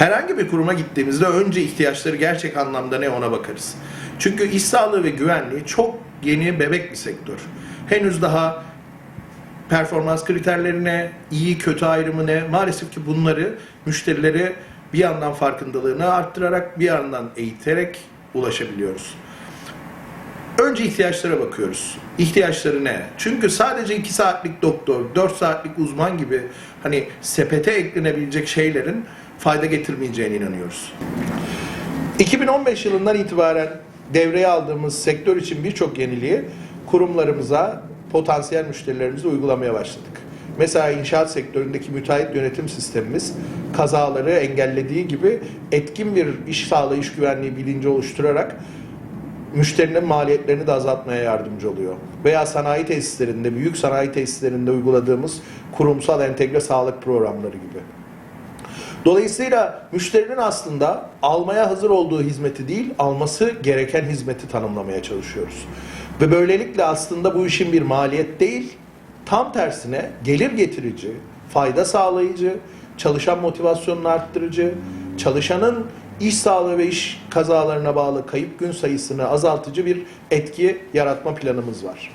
Herhangi bir kuruma gittiğimizde önce ihtiyaçları gerçek anlamda ne ona bakarız. Çünkü iş sağlığı ve güvenliği çok yeni bebek bir sektör. Henüz daha performans kriterlerine, iyi kötü ayrımı ne maalesef ki bunları müşterileri bir yandan farkındalığını arttırarak bir yandan eğiterek ulaşabiliyoruz. Önce ihtiyaçlara bakıyoruz. İhtiyaçları ne? Çünkü sadece 2 saatlik doktor, 4 saatlik uzman gibi hani sepete eklenebilecek şeylerin fayda getirmeyeceğine inanıyoruz. 2015 yılından itibaren devreye aldığımız sektör için birçok yeniliği kurumlarımıza, potansiyel müşterilerimize uygulamaya başladık. Mesela inşaat sektöründeki müteahhit yönetim sistemimiz kazaları engellediği gibi etkin bir iş sağlığı, iş güvenliği bilinci oluşturarak müşterinin maliyetlerini de azaltmaya yardımcı oluyor. Veya sanayi tesislerinde, büyük sanayi tesislerinde uyguladığımız kurumsal entegre sağlık programları gibi. Dolayısıyla müşterinin aslında almaya hazır olduğu hizmeti değil, alması gereken hizmeti tanımlamaya çalışıyoruz. Ve böylelikle aslında bu işin bir maliyet değil, tam tersine gelir getirici, fayda sağlayıcı, çalışan motivasyonunu arttırıcı, çalışanın iş sağlığı ve iş kazalarına bağlı kayıp gün sayısını azaltıcı bir etki yaratma planımız var.